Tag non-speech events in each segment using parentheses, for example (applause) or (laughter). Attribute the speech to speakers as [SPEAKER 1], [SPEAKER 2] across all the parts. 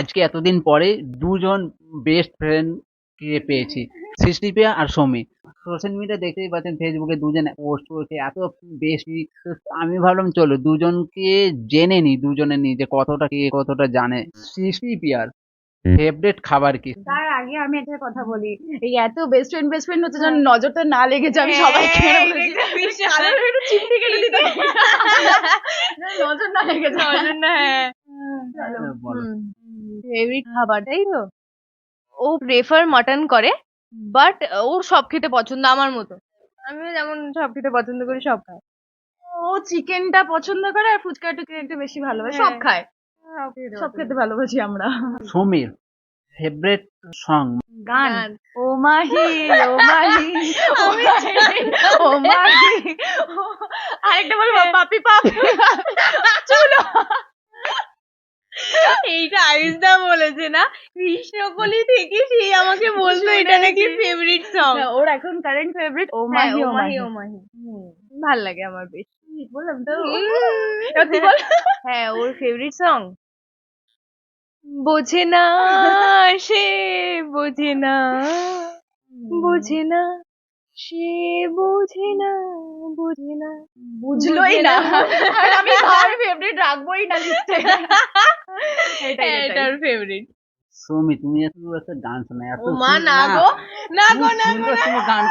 [SPEAKER 1] আজকে এতদিন পরে দুজন বেস্ট ফ্রেন্ড কে পেয়েছি। সৃষ্টিপ্রিয়া আর সৌমি। সোশ্যাল মিডিয়া দেখতেই পাচ্ছেন ফেসবুকে দুজন পোস্ট করছে এত বেশি আমি ভাবলাম চলো দুজনকে জেনে নি দুজনে নি যে কতটা কে কতটা জানে। সৃষ্টিপ্রিয়ার ফেভারিট খাবার কি?
[SPEAKER 2] তার আগে আমি একটা কথা বলি এই এত বেস্ট ফ্রেন্ড বেস্ট ফ্রেন্ড হচ্ছে যেন নজরটা না লেগেছে আমি সবাইকে
[SPEAKER 3] হ্যাঁ। (laughs)
[SPEAKER 2] যেন নজর না লেগে যায়।
[SPEAKER 3] নজর না, হ্যাঁ। ফেভারিট খাবার তাই তো? ও প্রেফার মাটন করে বাট ওর সব খেতে পছন্দ আমার মতো। আমিও যেমন সব খেতে পছন্দ করি সব খাই
[SPEAKER 2] ও চিকেনটা পছন্দ করে আর ফুচকা টুকে একটু বেশি ভালোবাসে সব
[SPEAKER 3] হ্যাঁ।
[SPEAKER 2] খায়। সব খেতে ভালোবাসি আমরা।
[SPEAKER 1] সমীর ফেভারিট সং
[SPEAKER 2] গান। ও মাহি ও মাহি ও মাহি ও মাহি। ও- আরেকটা বলব পাপি পাপি। চলো।
[SPEAKER 3] এইটা আয়ুষদা বলেছে না কৃষ্ণকলি থেকে সেই আমাকে বলতো এটা নাকি ফেভারিট সং
[SPEAKER 2] ওর এখন কারেন্ট ফেভারিট ও মাহি ও মাহি
[SPEAKER 3] ও মাহি ভালো লাগে আমার বেশ।
[SPEAKER 2] বললাম তো।
[SPEAKER 3] হ্যাঁ ওর ফেভারিট সং বোঝে না সে বোঝে না বোঝে না। সে বোঝে না বোঝে না
[SPEAKER 2] বুঝলোই না আর আমি তার ফেভারিট রাখবোই না লিস্টে
[SPEAKER 3] হ্যাঁ, এটা ওর ফেভারিট
[SPEAKER 1] সৌমি তুমি এত একটা গান শোনা এত
[SPEAKER 3] ও মা
[SPEAKER 1] সুন্দর-
[SPEAKER 3] না গো না গো
[SPEAKER 1] তুমি
[SPEAKER 3] না গো
[SPEAKER 1] সুন্দর
[SPEAKER 3] না।
[SPEAKER 1] সুন্দর গান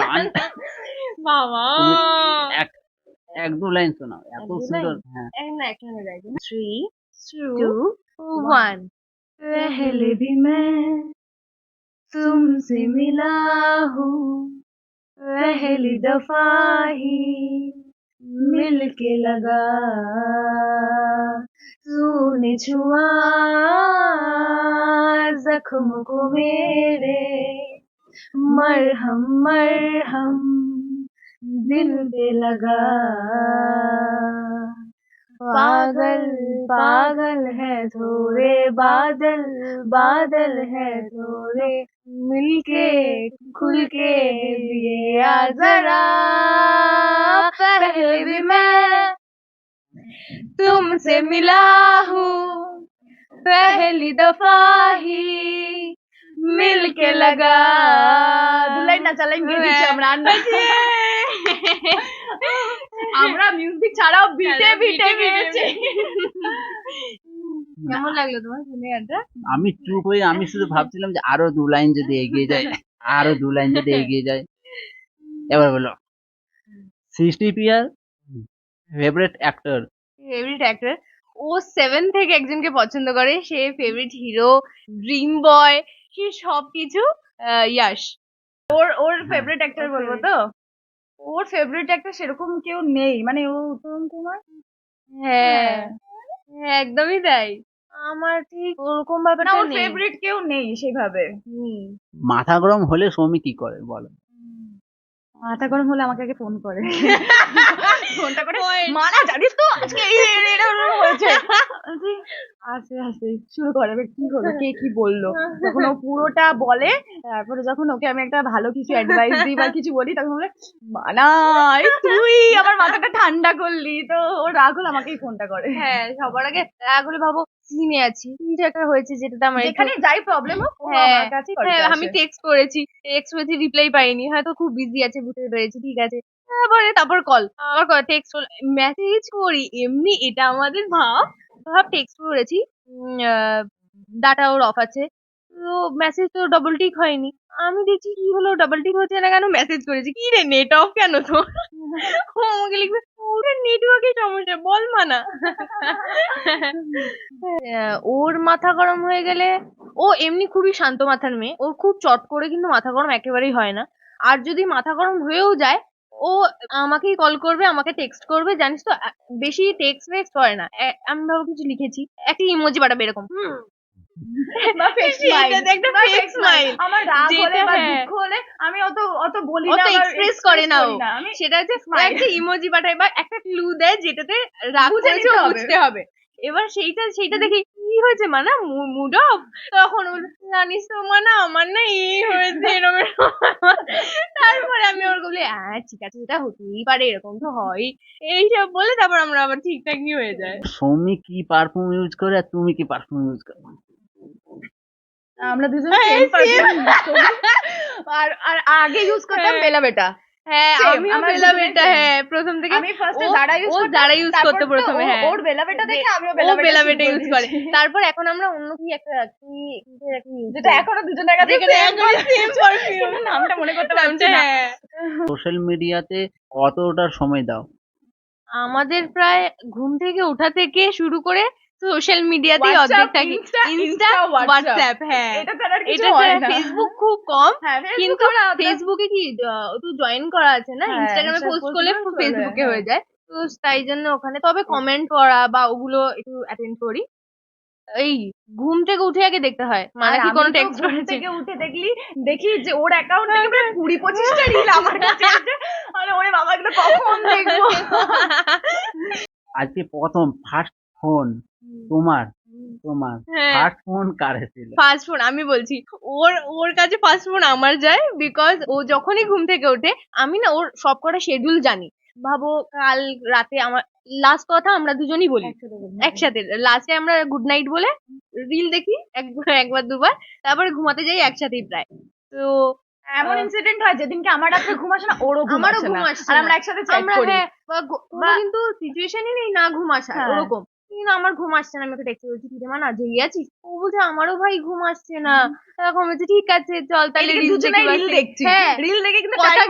[SPEAKER 1] গান
[SPEAKER 3] বাবা
[SPEAKER 1] তুমি এক এক দু লাইন শোনাও এত
[SPEAKER 3] এক দু
[SPEAKER 1] সুন্দর
[SPEAKER 3] লাইন?
[SPEAKER 1] হ্যাঁ
[SPEAKER 3] এক না একসঙ্গে গাইবো থ্রি টু ওয়ান
[SPEAKER 2] पहले भी मैं तुमसे मिला हूँ, पहली दफ़ा ही मिल के लगा। तूने छुआ जख्म को मेरे, मरहम मरहम दिल पे लगा। पागल पागल है थोड़े बादल बादल है थोड़े। मिलके खुल के पिया जरा पहले भी मैं तुमसे मिला हूँ। पहली दफ़ा ही मिल के लगा। दुल्हन चलेंगे (laughs) আমরা মিউজিক ছাড়াও বিটে বিটে গিয়েছি
[SPEAKER 3] কেমন লাগল তোমার শুনে গানটা?
[SPEAKER 1] আমি চুপ হয়ে আমি শুধু ভাবছিলাম যে আরও দু লাইন যদি এগিয়ে যায় আরও দু লাইন যদি এগিয়ে যায়। এবার বলো। সৃষ্টি প্রিয়ার ফেভারিট অ্যাক্টর
[SPEAKER 3] ফেভারিট অ্যাক্টর ও সেভেন থেকে একজনকে পছন্দ করে। সে ফেভারিট হিরো ড্রিম বয় সে সবকিছু ইয়াশ।
[SPEAKER 2] ওর ওর। ফেভারিট অ্যাক্টর বলব তো? ওর ফেভারিট একটা সেরকম কেউ নেই। মানে ও উত্তম কুমার?
[SPEAKER 3] হ্যাঁ। হ্যাঁ, একদমই তাই। আমার ঠিক ওরকম
[SPEAKER 2] না ওর ফেভারিট কেউ নেই সেভাবে।
[SPEAKER 1] মাথা গরম হলে সৌমি কি করে বলো?
[SPEAKER 2] মাথা গরম হলে আমাকে আগে ফোন করে। (laughs) ফোনটা করে. মানা জানিস তো আজকে হয়েছে। আস্তে আস্তে শুরু করে কি হলো কে কি বলল? তখন ও পুরোটা বলে তারপরে যখন ওকে আমি একটা ভালো কিছু অ্যাডভাইস দিই বা কিছু বলি তখন বলে মানা তুই আমার মাথাটা ঠান্ডা করলি। তো ও রাগ হলে আমাকেই ফোনটা করে।
[SPEAKER 3] হ্যাঁ সবার আগে রাগ হলে ভাবো সিনে আছি। কিছু একটা হয়েছে যেটাতে আমার
[SPEAKER 2] যেখানে যাই প্রবলেম হোক
[SPEAKER 3] হ্যাঁ, হ্যাঁ। আমি টেক্সট করেছি টেক্সট করেছি রিপ্লাই পাইনি। হয়তো খুব বিজি আছে ভুতে রয়েছে ঠিক আছে। তারপরে, তারপর কল আবার টেক্সট মেসেজ করি, এমনি এটা আমাদের ভাব ভাব টেক্সট করেছি ডাটা ওর অফ আছে, তো মেসেজ তো ডবল টিক হয়নি, আমি দেখছি কি হলো ডবল টিক হচ্ছে না কেন মেসেজ করেছি, কি রে নেট অফ কেন তো ও আমাকে লিখবে ওরে নেটওয়ার্কের সমস্যা, বল মানা। ওর মাথা গরম হয়ে গেলে, ও এমনি খুবই শান্ত মাথার মেয়ে, ওর খুব চট করে কিন্তু মাথা গরম একেবারেই হয় না, আর যদি মাথা গরম হয়েও যায় ও আমাকেই কল করবে আমাকে টেক্সট করবে জানিস তো? বেশি টেক্সট ফেক্সট করে না। আমি ধরো কিছু লিখেছি। একটা ইমোজি পাঠাবে এরকম। হুম। হ্যাঁ।
[SPEAKER 2] দুঃখ হলে আমি অত অত বলি
[SPEAKER 3] অত
[SPEAKER 2] না আবার
[SPEAKER 3] এক্সপ্রেস করে না ও। সেটা হচ্ছে একটা ইমোজি পাঠায় বা একটা ক্লু দেয় যেটাতে রাগ। বুঝতে হবে। এবার সেইটা সেইটা দেখে কি হয়েছে? মানা মুড অফ তখন জানিস তো মানা আমার না এই হয়েছে এরকম তারপরে আমি ওর বলি হ্যাঁ ঠিক আছে এটা হতেই পারে এরকম তো হয়। এইসব বলে তারপর আমরা আবার ঠিকঠাকই হয়ে যায়
[SPEAKER 1] সৌমি কি পারফিউম ইউজ করে আর তুমি কি পারফিউম ইউজ করো?
[SPEAKER 2] আমরা দুজন
[SPEAKER 3] হ্যাঁ।
[SPEAKER 2] আর আর আগে ইউজ করতাম
[SPEAKER 3] হ্যাঁ।
[SPEAKER 2] বেলা বেটা।
[SPEAKER 3] হ্যাঁ আমিও
[SPEAKER 2] আমার
[SPEAKER 3] বেলা
[SPEAKER 2] দুজনের
[SPEAKER 3] বেটা
[SPEAKER 2] same।
[SPEAKER 3] হ্যাঁ প্রথম থেকে
[SPEAKER 2] আমি ফার্স্টে
[SPEAKER 3] ও-
[SPEAKER 2] ইউজ
[SPEAKER 3] ও যারা ইউজ করতে প্রথমে হ্যাঁ।
[SPEAKER 2] ওর বেলা দেখে আমিও
[SPEAKER 3] ও
[SPEAKER 2] বেলা
[SPEAKER 3] বেলা
[SPEAKER 2] শুরু
[SPEAKER 3] বেটা
[SPEAKER 2] করে।
[SPEAKER 3] ইউজ করে তারপর এখন আমরা অন্য কি একটা কি কি একটা use
[SPEAKER 2] যেটা এখনও দুজনের কাছে
[SPEAKER 3] একদম same perfume।
[SPEAKER 2] নামটা মনে করতে পারছি না।
[SPEAKER 1] সোশ্যাল মিডিয়াতে কতটা সময় দাও?
[SPEAKER 3] আমাদের প্রায় ঘুম থেকে ওঠা থেকে শুরু করে সোশ্যাল মিডিয়াতেই অর্ধেক থাকি। ইনস্টা হোয়াটসঅ্যাপ হ্যাঁ।
[SPEAKER 2] এটা ছাড়া আর কিছু হয় না।
[SPEAKER 3] ফেসবুক খুব কম
[SPEAKER 2] হ্যাঁ
[SPEAKER 3] কিন্তু ফেসবুকে কি একটু জয়েন করা আছে না?
[SPEAKER 2] হ্যাঁ,
[SPEAKER 3] ইনস্টাগ্রামে পোস্ট
[SPEAKER 2] post
[SPEAKER 3] করলে ফেসবুকে
[SPEAKER 2] হ্যাঁ।
[SPEAKER 3] হয়ে। যায়। তো তাই জন্য ওখানে তবে কমেন্ট করা বা ওগুলো একটু অ্যাটেন্ড করি। এই ঘুম থেকে উঠে আগে দেখতে হয়। মানে কি কোনো
[SPEAKER 2] তো
[SPEAKER 3] টেক্সট
[SPEAKER 2] ঘুম
[SPEAKER 3] করেছে?
[SPEAKER 2] থেকে উঠে দেখলি দেখি যে ওর অ্যাকাউন্ট থেকে প্রায় কুড়ি পঁচিশটা রিল আমার কাছে আছে। আরে ওরে বাবা এগুলো কখন দেখব?
[SPEAKER 1] আজকে প্রথম ফার্স্ট ফোন তোমার তোমার
[SPEAKER 3] হ্যাঁ।
[SPEAKER 1] ফার্স্ট ফোন কার ছিল?
[SPEAKER 3] ফাস্ট ফুড আমি বলছি ওর ওর কাছে ফাস্ট ফুড আমার যায় বিকজ ও যখনই ঘুম থেকে ওঠে আমি না ওর সব কটা শিডিউল জানি। ভাবো কাল রাতে আমার লাস্ট কথা আমরা দুজনই বলি। একসাথে লাস্টে আমরা গুড নাইট বলে রিল দেখি একবার একবার দুবার তারপরে ঘুমাতে যাই একসাথেই প্রায়। তো
[SPEAKER 2] এমন ইনসিডেন্ট হয় যেদিনকে আমার রাতে ঘুম আসে না ওরও ঘুম আসে না। আর আমরা একসাথে চ্যাট করি।
[SPEAKER 3] হ্যাঁ কিন্তু সিচুয়েশনই নেই না ঘুম আসার
[SPEAKER 2] হ্যাঁ।
[SPEAKER 3] ওরকম। কিন্তু আমার ঘুম আসছে না আমি ওকে টেক্সট বলছি কিরে মা না জেগে আছিস? ও বলছে আমারও ভাই ঘুম আসছে না। তখন বলছে ঠিক আছে চল তাহলে রিল
[SPEAKER 2] দেখছি।
[SPEAKER 3] হ্যাঁ।
[SPEAKER 2] রিল দেখে কিন্তু
[SPEAKER 3] কথা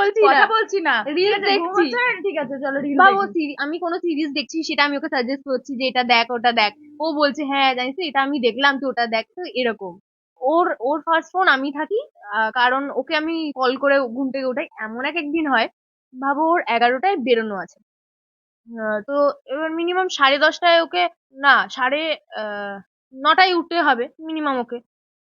[SPEAKER 3] বলছি
[SPEAKER 2] কথা। বলছি না।
[SPEAKER 3] রিল দেখছি।
[SPEAKER 2] ঠিক আছে চলো রিল
[SPEAKER 3] সিরি- আমি কোনো সিরিজ দেখছি সেটা আমি ওকে সাজেস্ট করছি যে এটা দেখ ওটা দেখ। ও বলছে হ্যাঁ জানিস তো, এটা আমি দেখলাম তুই ওটা দেখ। তো এরকম। ওর ওর ফার্স্ট ফোন আমি থাকি কারণ ওকে আমি কল করে ঘুম থেকে উঠাই। এমন এক একদিন হয় ভাবো ওর এগারোটায় বেরোনো আছে। তো এবার মিনিমাম সাড়ে দশটায় ওকে, না, সাড়ে নটায় উঠতে হবে মিনিমাম ওকে।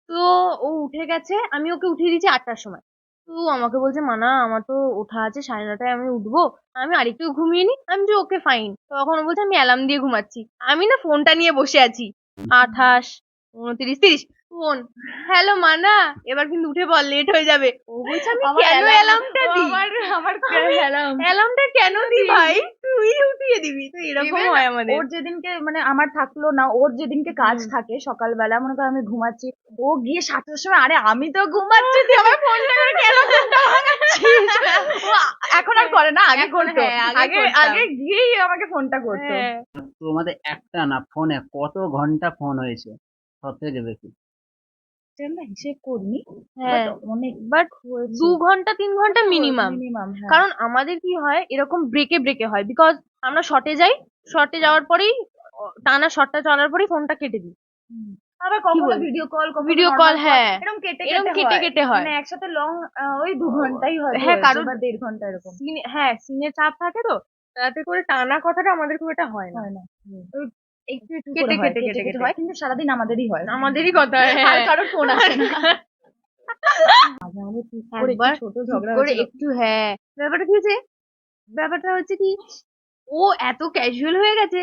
[SPEAKER 3] তো ও উঠে গেছে, আমি ওকে উঠিয়ে দিয়েছি আটটার সময়। তো আমাকে বলছে, মানা, আমার তো ওঠা আছে, সাড়ে নটায় আমি উঠবো, আমি আরেকটু ঘুমিয়ে নি আমি যে ওকে ফাইন তখন বলছে, আমি অ্যালার্ম দিয়ে ঘুমাচ্ছি। আমি না ফোনটা নিয়ে বসে আছি। আঠাশ, উনত্রিশ, তিরিশ। ফোন। হ্যালো মানা এবার কিন্তু উঠে বল লেট হয়ে যাবে। ও বলছে আমি
[SPEAKER 2] আমার
[SPEAKER 3] কেন অ্যালার্মটা দিই?
[SPEAKER 2] আমার আমার অ্যালার্ম
[SPEAKER 3] অ্যালার্মটা কেন দিই ভাই তুই উঠিয়ে দিবি। তো এরকম হয় আমাদের।
[SPEAKER 2] ওর যেদিনকে মানে আমার থাকল না ওর যেদিনকে কাজ। থাকে সকালবেলা মনে করো আমি ঘুমাচ্ছি ও গিয়ে সাতটার সময় আরে আমি তো ঘুমাচ্ছি তুই আমার ফোনটা করে কেন ফোনটা এখন আর করে না আগে করতো।
[SPEAKER 3] হ্যাঁ, আগে
[SPEAKER 2] আগে গিয়েই আমাকে ফোনটা করতো।
[SPEAKER 3] হ্যাঁ।
[SPEAKER 1] তোমাদের একটা না ফোনে কত ঘণ্টা ফোন হয়েছে? সব থেকে বেশি।
[SPEAKER 2] এটা আমরা হিসেব করিনি
[SPEAKER 3] হ্যাঁ
[SPEAKER 2] অনেক
[SPEAKER 3] বাট দু ঘণ্টা তিন ঘণ্টা মিনিমাম
[SPEAKER 2] মিনিমাম
[SPEAKER 3] কারণ আমাদের কি হয় এরকম ব্রেকে ব্রেকে হয়। বিকজ আমরা শর্টে যাই শর্টে যাওয়ার পরেই টানা শর্টটা চলার পরেই ফোনটা কেটে দিই।
[SPEAKER 2] আবার কখনো? ভিডিও কল
[SPEAKER 3] Video call, হ্যাঁ।
[SPEAKER 2] এরকম কেটে
[SPEAKER 3] এরকম
[SPEAKER 2] কেটে
[SPEAKER 3] কেটে
[SPEAKER 2] হয়। মানে একসাথে লং ওই দু ঘন্টাই হয়
[SPEAKER 3] হ্যাঁ, কারোর-
[SPEAKER 2] দেড় ঘণ্টা এরকম।
[SPEAKER 3] হ্যাঁ সিনে চাপ থাকে তো তাতে করে টানা কথাটা আমাদের খুব একটা হয় না।
[SPEAKER 2] হয়
[SPEAKER 3] কেটে কেটে
[SPEAKER 2] কেটে
[SPEAKER 3] কেটে।
[SPEAKER 2] হয়। কিন্তু সারাদিন আমাদেরই হয়।
[SPEAKER 3] আমাদেরই কথা
[SPEAKER 2] আর কারও ফোন আসে না। মাঝে মাঝে ঠিক করে
[SPEAKER 3] একবার
[SPEAKER 2] ছোট ঝগড়া
[SPEAKER 3] করে একটু হ্যাঁ। ব্যাপারটা কি হয়েছে? ব্যাপারটা হচ্ছে কি ও এত ক্যাজুয়াল হয়ে গেছে।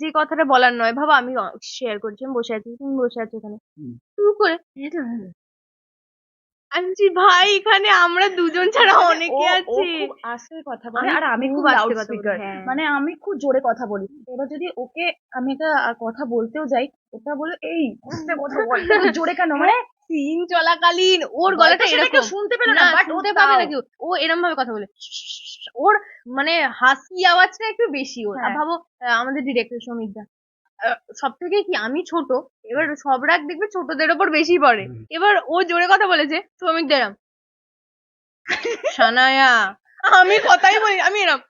[SPEAKER 3] যে কথাটা বলার নয়। ভাবো আমি শেয়ার করছি আমি বসে আছি তুমি বসে আছো
[SPEAKER 1] ওখানে
[SPEAKER 3] টুক করে। হ্যাঁ। আমি বলছি, ভাই এখানে আমরা দুজন ছাড়া
[SPEAKER 2] মানে
[SPEAKER 3] অনেকে
[SPEAKER 2] খুব আস্তে কথা বলে। আর আমি
[SPEAKER 3] খুব
[SPEAKER 2] লাউড স্পিকার
[SPEAKER 3] হ্যাঁ।
[SPEAKER 2] মানে আমি খুব জোরে কথা বলি। এবার যদি ওকে আমি একটা কথা বলতেও যাই ওটা বলে এই কথা বল। জোরে কেন? মানে
[SPEAKER 3] সিন চলাকালীন ওর গলাটা এরকম।
[SPEAKER 2] শুনতে পেল
[SPEAKER 3] না
[SPEAKER 2] বাট ও
[SPEAKER 3] পাবে। না কেউ। ও এরম ভাবে কথা বলে। ওর মানে হাসি আওয়াজটা একটু বেশি ওর।
[SPEAKER 2] হ্যাঁ।
[SPEAKER 3] ভাবো আমাদের ডিরেক্টর সৌমিকদা সব থেকে কি আমি ছোট? এবার সব রাগ দেখবে ছোটদের ওপর বেশি পড়ে। এবার ও জোরে কথা বলেছে সৌমিক দেরাম। সানায়া। আমি কথাই বলি আমি এরম।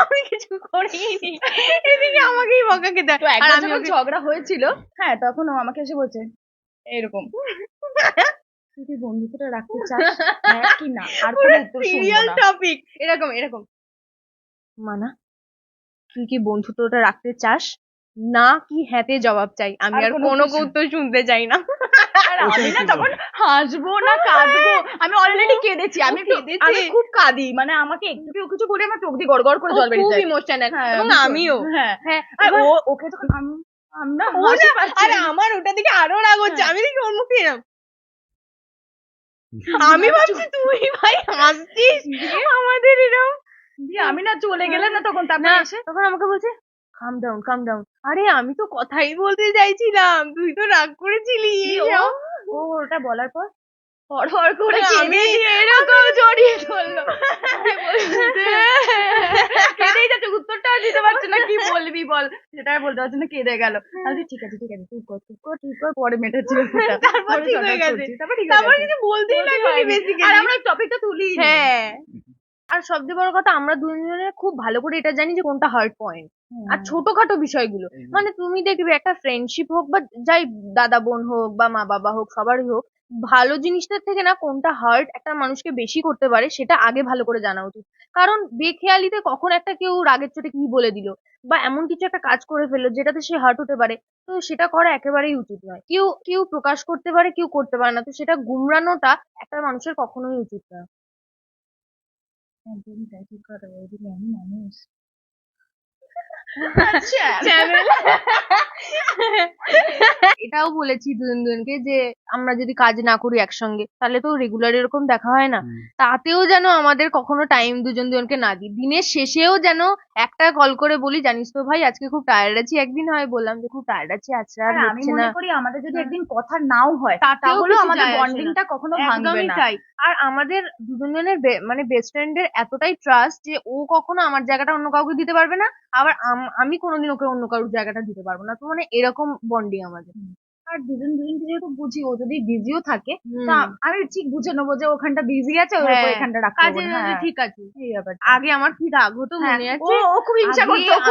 [SPEAKER 3] আমি কিছু করিনি। এদিকে আমাকেই বকা খেতে আর আমি
[SPEAKER 2] যখন ঝগড়া হয়েছিল হ্যাঁ তখন ও আমাকে এসে বলছে এরকম। তুই বন্ধুত্বটা রাখতে চাস (laughs) হ্যাঁ কি না? আর কোনো উত্তর শুনব
[SPEAKER 3] সিরিয়াল
[SPEAKER 2] না।
[SPEAKER 3] টপিক এরকম এরকম। মানা। তুই কি বন্ধুত্বটা রাখতে চাস? না কি হ্যাঁতে জবাব চাই? আমি
[SPEAKER 2] আর কোনো
[SPEAKER 3] উত্তর শুনতে চাই না।
[SPEAKER 2] আর আমি না তখন হাসবো না কাঁদবো। আমি অলরেডি কেঁদেছি আমি আমি খুব কাঁদি। মানে আমাকে একটু কেউ কিছু বলে আমার চোখ দিয়ে গড় গড় করে জল বেরিয়ে
[SPEAKER 3] খুব ইমোশনাল
[SPEAKER 2] হ্যাঁ,
[SPEAKER 3] এবং আমিও।
[SPEAKER 2] হ্যাঁ
[SPEAKER 3] হ্যাঁ
[SPEAKER 2] আর ও ওকে যখন আম- আমরা।
[SPEAKER 3] আরে আমার ওটা দিকে আরও রাগ হচ্ছে।
[SPEAKER 2] হ্যাঁ।
[SPEAKER 3] আমি দেখি ওর মুখে এরম। (laughs) আমি ভাবছি তুই ভাই হাসছিস (laughs) আমাদের এরম
[SPEAKER 2] দিয়ে আমি না চলে গেলে না তখন
[SPEAKER 3] না
[SPEAKER 2] তারপরে এসে?
[SPEAKER 3] তখন আমাকে বলছে কাম ডাউন কাম ডাউন আরে আমি তো কথাই বলতে চাইছিলাম তুই তো রাগ করেছিলি
[SPEAKER 2] ও? ওটা বলার পর? হর হর করে
[SPEAKER 3] আমি
[SPEAKER 2] কেঁদে এরকম জড়িয়ে ধরলো। (laughs) কেঁদেই যাচ্ছে উত্তরটাও দিতে পারছে না কি বলবি বল? সেটা আর বলতে পারছে না কেঁদে গেল। আমি ঠিক আছে ঠিক আছে তুই কর তুই কর তুই কর পরে মেটাচ্ছি ব্যাপারটা।
[SPEAKER 3] তারপর
[SPEAKER 2] পরে
[SPEAKER 3] ঠিক হয়ে গেছে।
[SPEAKER 2] তারপর ঠিক হয়ে
[SPEAKER 3] তারপর
[SPEAKER 2] গেছে।
[SPEAKER 3] কিছু বলতেই
[SPEAKER 2] বলতে
[SPEAKER 3] লাগেনি
[SPEAKER 2] হয়নি। আর আমরা টপিকটা তুলি
[SPEAKER 3] হ্যাঁ। (laughs) আর সবচেয়ে বড় কথা আমরা দুজনে খুব ভালো করে এটা জানি যে কোনটা হার্ট পয়েন্ট আর ছোটখাটো বিষয়গুলো মানে তুমি দেখবে একটা ফ্রেন্ডশিপ হোক বা যাই দাদা বোন হোক বা মা বাবা হোক সবারই হোক ভালো জিনিসটার থেকে না কোনটা হার্ট একটা মানুষকে বেশি করতে পারে সেটা আগে ভালো করে জানা উচিত। কারণ বেখেয়ালিতে কখন একটা কেউ রাগের চোটে কি বলে দিল বা এমন কিছু একটা কাজ করে ফেলল যেটাতে সে হার্ট হতে পারে তো সেটা করা একেবারেই উচিত নয়। কেউ কেউ প্রকাশ করতে পারে কেউ করতে পারে না তো সেটা গুমরানোটা একটা মানুষের কখনোই উচিত নয়।
[SPEAKER 2] মানুষ। (laughs) (laughs)
[SPEAKER 3] এটাও বলেছি দুজন দুজনকে যে আমরা যদি কাজ না করি একসঙ্গে তাহলে তো রেগুলার এরকম দেখা হয় না। তাতেও যেন আমাদের কখনো টাইম দুজন দুজনকে না দিই। দিনের শেষেও যেন একটা কল করে বলি জানিস তো ভাই আজকে খুব টায়ার্ড আছি। একদিন হয় বললাম যে খুব টায়ার্ড আছি আচ্ছা আর
[SPEAKER 2] আর আমি মনে
[SPEAKER 3] না।
[SPEAKER 2] করি আমাদের যদি একদিন কথা নাও হয় তাহলেও আমাদের। বন্ডিংটা কখনো ভাঙবে না।
[SPEAKER 3] তাই। আর আমাদের দুজনের মানে বেস্ট ফ্রেন্ডের এতটাই ট্রাস্ট যে ও কখনো আমার জায়গাটা অন্য কাউকে দিতে পারবে না আবার আমি কোনোদিন ওকে অন্য কারোর জায়গাটা দিতে পারব না। তো মানে এরকম বন্ডিং আমাদের।
[SPEAKER 2] আর দুজন দুজনকে যেহেতু বুঝি ও যদি বিজিও থাকে তা আমি ঠিক বুঝে নেব যে ওখানটা বিজি আছে ওর উপর
[SPEAKER 3] হ্যাঁ,
[SPEAKER 2] এখানটা রাখতে
[SPEAKER 3] কাজে
[SPEAKER 2] হ্যাঁ,
[SPEAKER 3] ঠিক আছে। আগে আমার কি রাগ হতো
[SPEAKER 2] হ্যাঁ,
[SPEAKER 3] মনে আছে?
[SPEAKER 2] ও খুব হিংসা করতো
[SPEAKER 3] আমি-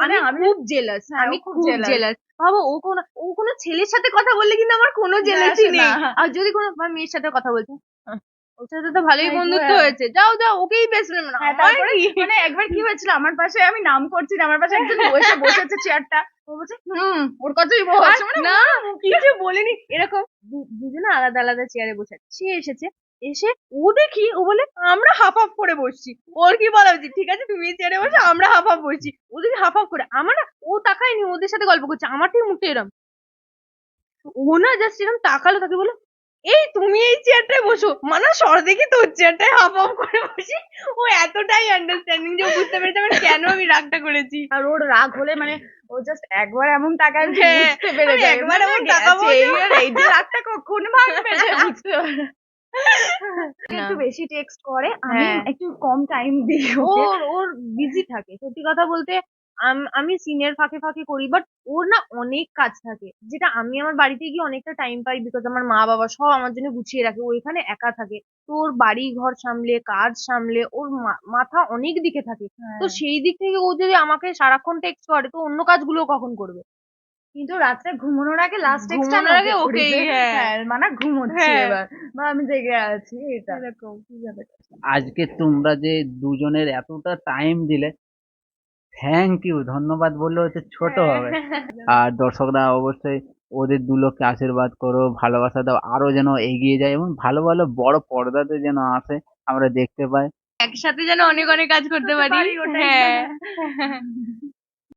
[SPEAKER 2] মানে আমি
[SPEAKER 3] খুব জেলাস আমি
[SPEAKER 2] খুব
[SPEAKER 3] জেলাস ভাবো ও কোনো ও কোনো ছেলের সাথে কথা বললে কিন্তু আমার কোনো জেলাসি নেই। আর যদি কোনো মেয়ের সাথে কথা বলছে "আহ, ওর সাথে তো ভালোই
[SPEAKER 2] হ্যাঁ,
[SPEAKER 3] বন্ধুত্ব
[SPEAKER 2] হ্যাঁ।
[SPEAKER 3] হয়েছে। যাও যাও ওকেই বেস্ট ফ্রেন্ড
[SPEAKER 2] হ্যাঁ, তারপরে মানে একবার কি হয়েছিল আমার পাশে আমি নাম করছি না আমার পাশে একজন বসে বসেছে চেয়ারটা ও বলছে হুম ওর কথাই বলছে মানে
[SPEAKER 3] না। কিছু বলিনি। এরকম দুজনে আলাদা আলাদা চেয়ারে বসে আছে। সে এসেছে এসে ও দেখি ও বলে আমরা হাফ হাফ করে বসছি। ওর কি বলা উচিত? ঠিক আছে তুমি চেয়ারে বসে আমরা হাফ হাফ বসছি। ও দেখি হাফ হাফ করে আমার না ও তাকায়নি ওদের সাথে গল্প করছে আমার ঠিক মুখটা এরম। ও না জাস্ট এরম তাকালো তাকে বলো এই তুমি এই চেয়ারটায় বসো। মানে সর দেখি তোর চেয়ারটায় হাফ হাফ করে বসি। ও এতটাই আন্ডারস্ট্যান্ডিং যে বুঝতে পেরেছে আমার কেন আমি রাগটা করেছি।
[SPEAKER 2] আর ওর রাগ হলে মানে ও জাস্ট একবার এমন তাকায় যে
[SPEAKER 3] হ্যাঁ,
[SPEAKER 2] বুঝতে পেরে যায়।
[SPEAKER 3] একবার
[SPEAKER 2] মানে
[SPEAKER 3] এমন তাকাবো যে-
[SPEAKER 2] এই যে রাগটা কখন ভাঙবে সে বুঝতে পারে। একটু বেশি টেক্সট করে আমি
[SPEAKER 3] হ্যাঁ।
[SPEAKER 2] একটু কম টাইম দিই ওকে।
[SPEAKER 3] ওর ওর বিজি থাকে। সত্যি কথা বলতে আম- আমি সিনের ফাঁকে ফাঁকে করি বাট ওর না অনেক কাজ থাকে যেটা আমি আমার বাড়িতে গিয়ে অনেকটা টাইম পাই বিকজ আমার মা বাবা সব আমার জন্য গুছিয়ে রাখে ও এখানে একা থাকে। তো ওর বাড়ি ঘর সামলে কাজ সামলে ওর মা- মাথা অনেক দিকে থাকে। তো সেই দিক থেকে ও যদি আমাকে সারাক্ষণ টেক্সট করে তো অন্য কাজগুলো কখন করবে?
[SPEAKER 2] কিন্তু রাত্রে ঘুমানোর আগে লাস্ট টেক্সটটা
[SPEAKER 3] ঘুমানোর আগে ওকেই, হ্যাঁ।
[SPEAKER 2] হ্যাঁ মানে ঘুমোচ্ছি
[SPEAKER 3] হ্যাঁ।
[SPEAKER 2] এবার। বা আমি জেগে আছি এটা।
[SPEAKER 3] এরকম।
[SPEAKER 1] আজকে তোমরা যে দুজনের এতটা টাইম দিলে থ্যাংক ইউ ধন্যবাদ বললে হচ্ছে ছোট হবে। আর দর্শকরা অবশ্যই ওদের দুলোককে আশীর্বাদ করো ভালোবাসা দাও আরও যেন এগিয়ে যায় এবং ভালো ভালো বড় পর্দাতে যেন আসে আমরা দেখতে পাই।
[SPEAKER 3] একসাথে যেন অনেক অনেক কাজ করতে পারি।
[SPEAKER 2] পারি,
[SPEAKER 3] হ্যাঁ। (laughs)